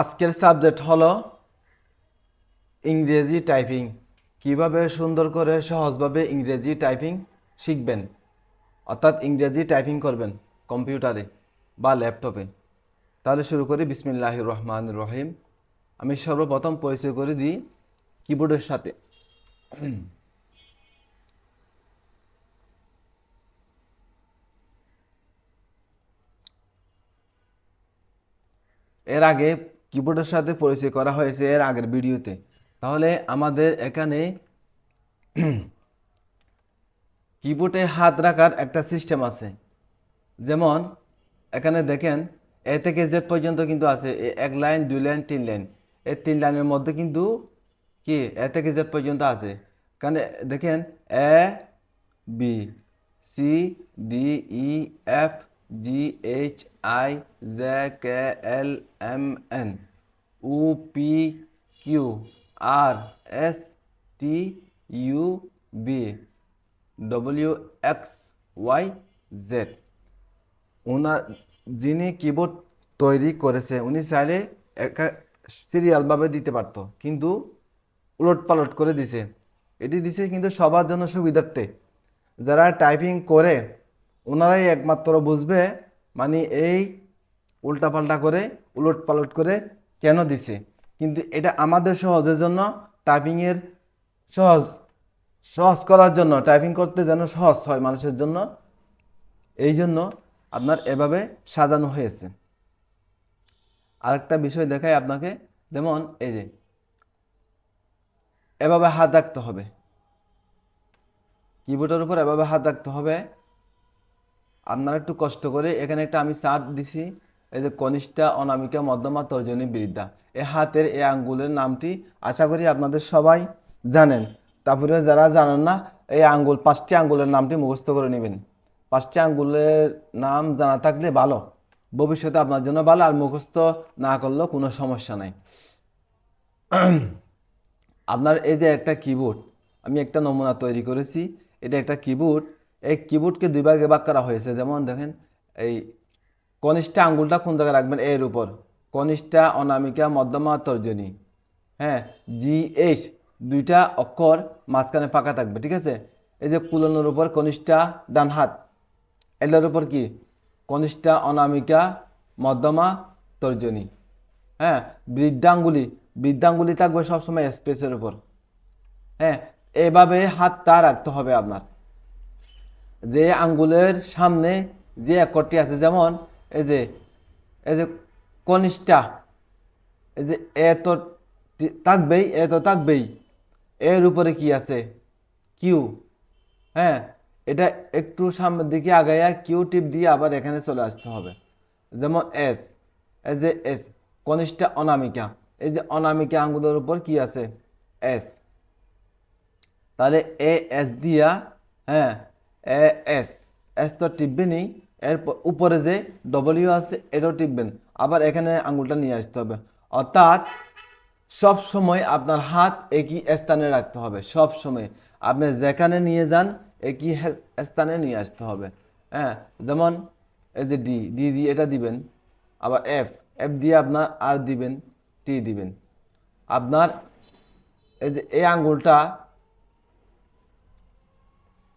আজকের সাবজেক্ট হলো ইংরেজি টাইপিং কীভাবে সুন্দর করে সহজভাবে ইংরেজি টাইপিং শিখবেন? অর্থাৎ ইংরেজি টাইপিং করবেন কম্পিউটারে বা ল্যাপটপে। তাহলে শুরু করি। বিসমিল্লাহ রহমান রহিম। আমি সর্বপ্রথম পরিচয় করে দিই কিবোর্ডের সাথে। এর আগে কিবোর্ডের সাথে পরিচয় করা হয়েছে এর আগের ভিডিওতে। তাহলে আমাদের এখানে কিবোর্ডে হাত রাখার একটা সিস্টেম আছে। যেমন, এখানে দেখেন, এ থেকে জেড পর্যন্ত কিন্তু আছে এক লাইন, দুই লাইন, তিন লাইন। এই তিন লাইনের মধ্যে কিন্তু কি? এ থেকে জেড পর্যন্ত আছে। কারণ দেখেন, A, B, C, D, E, F G H I J K L M N O P Q R S T U V W X Y Z ওনার যিনি কিবোর্ড তৈরি করেছে, উনি চাইলে একটা সিরিয়ালভাবে দিতে পারতো, কিন্তু উলট পালট করে দিছে। এটি দিছে কিন্তু সবার জন্য সুবিধার্থে। যারা টাইপিং করে ওনারাই একমাত্র বুঝবে মানে এই উল্টাপাল্টা করে উলট পালট করে কেন দিছে। কিন্তু এটা আমাদের সহজের জন্য টাইপিংয়ের সহজ সহজ করার জন্য টাইপিং করতে যেন সহজ হয় মানুষের জন্য, এই জন্য আপনার এভাবে সাজানো হয়েছে। আরেকটা বিষয় দেখাই আপনাকে, যেমন এই যে, এভাবে হাত রাখতে হবে। কিবোর্ডের উপর এভাবে হাত রাখতে হবে। আপনারা একটু কষ্ট করে এখানে একটা আমি চার্ট দিছি। এই যে কনিষ্ঠা অনামিকা মধ্যমা তর্জনী বৃদ্ধা এ হাতের এই আঙ্গুলের নামটি আশা করি আপনাদের সবাই জানেন। তারপরে যারা জানেন না, এই আঙ্গুল, পাঁচটি আঙ্গুলের নামটি মুখস্থ করে নেবেন। পাঁচটি আঙ্গুলের নাম জানা থাকলে ভালো। ভবিষ্যতে আপনার জন্য ভালো আর মুখস্থ না করলেও কোনো সমস্যা নাই। আপনার এই যে একটা কিবোর্ড আমি একটা নমুনা তৈরি করেছি। এটা একটা কিবোর্ড এই কিবোর্ডকে দুই ভাগে ভাগ করা হয়েছে। যেমন দেখেন, এই কনিষ্ঠা আঙ্গুলটা কোন জায়গায় রাখবেন? এর উপর। কনিষ্ঠা অনামিকা মধ্যমা তর্জনী। হ্যাঁ জি এইচ দুইটা অক্ষর মাঝখানে ফাঁকা থাকবে, ঠিক আছে? এই যে কুলনের উপর কনিষ্ঠা ডান হাত এলের উপর কি? কনিষ্ঠা অনামিকা মধ্যমা তর্জনী। হ্যাঁ বৃদ্ধাঙ্গুলি বৃদ্ধাঙ্গুলি থাকবে সবসময় স্পেসের উপর। হ্যাঁ এভাবে হাতটা রাখতে হবে আপনার। যে আঙ্গুলের সামনে যে অক্ষরটি আছে, যেমন এই যে এই যে কনিষ্ঠা, এই যে এত টি- থাকবেই এত থাকবেই, এর উপরে কি আছে? কিউ হ্যাঁ এটা একটু সামনের দিকে আগাইয়া কিউ টিপ দিয়ে আবার এখানে চলে আসতে হবে। যেমন এস এই যে এস কনিষ্ঠা অনামিকা, এই যে অনামিকা আঙ্গুলের উপর কি আছে? এস তাহলে এ এস দিয়া হ্যাঁ এ এস এস। তো টিপবেনই এর উপরে যে ডব্লিউ আছে এটাও টিপবেন। আবার এখানে আঙ্গুলটা নিয়ে আসতে হবে। অর্থাৎ সব সময় আপনার হাত একই স্থানে রাখতে হবে, সব সময়। আপনি যেখানে নিয়ে যান, একই স্থানে নিয়ে আসতে হবে। হ্যাঁ যেমন এই যে ডি ডি দিয়ে এটা দিবেন। আবার এফ এফ দিয়ে আপনার আর দিবেন টি দিবেন। আপনার এই যে এই আঙ্গুলটা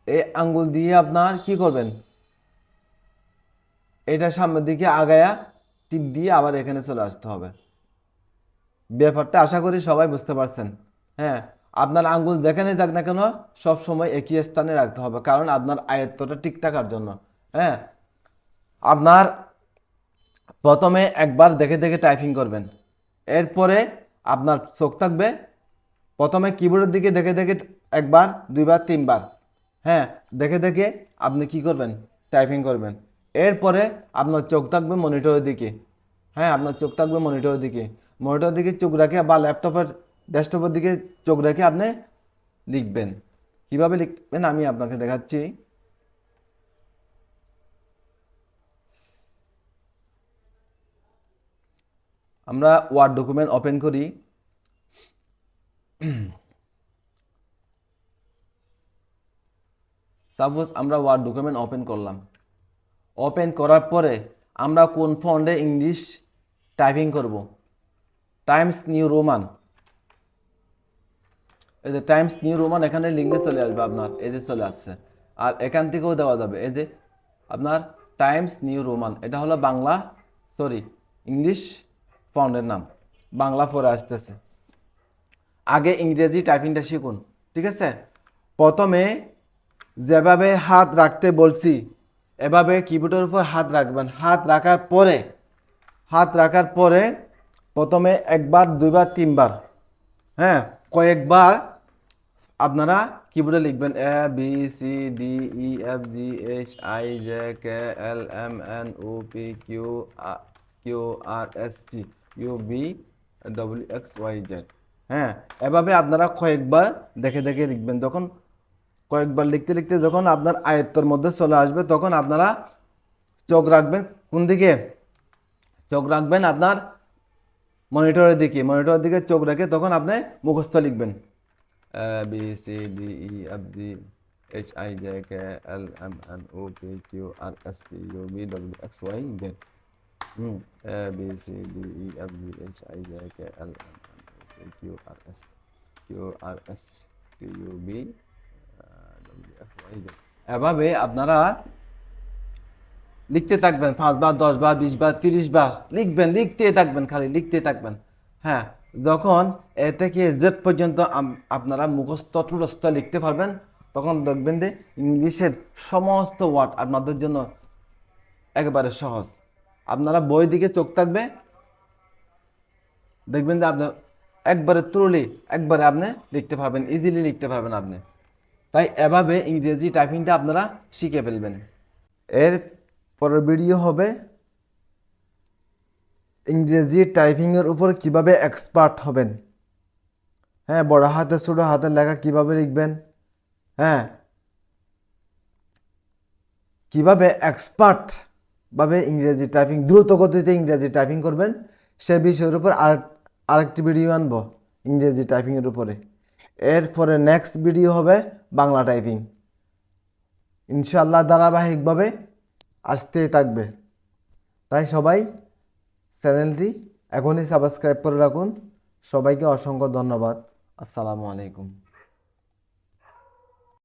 এই আঙ্গুল দিয়ে আপনার কি করবেন? এটা সামনের দিকে আগায়া টিপ দিয়ে আবার এখানে চলে আসতে হবে। ব্যাপারটা আশা করি সবাই বুঝতে পারছেন। হ্যাঁ আপনার আঙ্গুল যেখানে যাক না কেন সব সময় একই স্থানে রাখতে হবে, কারণ আপনার আয়ত্তটা ঠিক থাকার জন্য। হ্যাঁ আপনার প্রথমে একবার দেখে দেখে টাইপিং করবেন। এরপরে আপনার চোখ থাকবে। প্রথমে কিবোর্ডের দিকে দেখে দেখে একবার, দুইবার, তিনবার। হ্যাঁ দেখে দেখে আপনি কি করবেন? টাইপিং করবেন। এরপরে আপনার চোখ থাকবে মনিটরের দিকে। হ্যাঁ আপনার চোখ থাকবে মনিটরের দিকে। মনিটরের দিকে চোখ রাখে বা ল্যাপটপের ডেস্কটপের দিকে চোখ রেখে আপনি লিখবেন। কীভাবে লিখবেন আমি আপনাকে দেখাচ্ছি। আমরা ওয়ার্ড ডকুমেন্ট ওপেন করি। সাপোজ আমরা ওয়ার্ড ডকুমেন্ট ওপেন করলাম। ওপেন করার পরে আমরা কোন ফন্টে ইংলিশ টাইপিং করব? টাইমস নিউ রোমান এই যে টাইমস নিউ রোমান এখানে লিঙ্কে চলে আসবে আপনার, এই যে চলে আসছে। আর এখান থেকেও দেওয়া যাবে, এই যে আপনার টাইমস নিউ রোমান এটা হলো বাংলা সরি ইংলিশ ফন্টের নাম, বাংলা পরে আসতেছে। আগে ইংরেজি টাইপিংটা শিখুন, ঠিক আছে? প্রথমে যেভাবে হাত রাখতে বলছি, এভাবে কিবোর্ডের উপর হাত রাখবেন। হাত রাখার পরে, হাত রাখার পরে প্রথমে একবার, দুইবার, তিনবার হ্যাঁ কয়েকবার আপনারা কিবোর্ডে লিখবেন A B C D E F G H I J K L M N O P Q Q R S T U V W X Y Z হ্যাঁ এভাবে আপনারা কয়েকবার দেখে দেখে লিখবেন। যখন কয়েকবার লিখতে লিখতে যখন আপনার আয়ত্তর মধ্যে চলে আসবে তখন আপনারা চোখ রাখবেন। কোন দিকে? চোখ রাখবেন আপনার মনিটরের দিকে। মনিটরের দিকে চোখ রেখে তখন আপনি মুখস্থ লিখবেন। B C D E F G H I J K L M N O P Q R S T U V W X Y Z hmm A B C D E F G H I J K L M N O P Q R S Q R S T U V W X Y Z এভাবে আপনারা লিখতে থাকবেন, পাঁচবার দশ বার বিশ বার তিরিশ বার লিখবেন লিখতে থাকবেন খালি লিখতে থাকবেন। হ্যাঁ যখন এ থেকে জেড পর্যন্ত আপনারা মুখস্থ টুরস্থ লিখতে পারবেন, তখন দেখবেন যে ইংলিশের সমস্ত ওয়ার্ড আপনাদের জন্য একেবারে সহজ। আপনারা বই দিকে চোখ থাকবে, দেখবেন যে আপনার একবারে তুরলি একবারে আপনি লিখতে পারবেন ইজিলি লিখতে পারবেন আপনি। তাই এভাবে ইংরেজি টাইপিংটা আপনারা শিখে ফেলবেন। এর পরের ভিডিও হবে ইংরেজি টাইপিংয়ের উপর কীভাবে এক্সপার্ট হবেন। হ্যাঁ বড় হাতে, ছোটো হাতের লেখা কীভাবে লিখবেন? হ্যাঁ কীভাবে এক্সপার্ট ভাবে ইংরেজি টাইপিং দ্রুত গতিতে ইংরেজি টাইপিং করবেন, সে বিষয়ের উপর আর আরেকটি ভিডিও আনব ইংরেজি টাইপিংয়ের উপরে। এরপরে নেক্সট ভিডিও হবে বাংলা টাইপিং ইনশাল্লাহ ধারাবাহিকভাবে আসতে থাকবে। তাই সবাই চ্যানেলটি এখনই সাবস্ক্রাইব করে রাখুন। সবাইকে অসংখ্য ধন্যবাদ। আসসালামু আলাইকুম।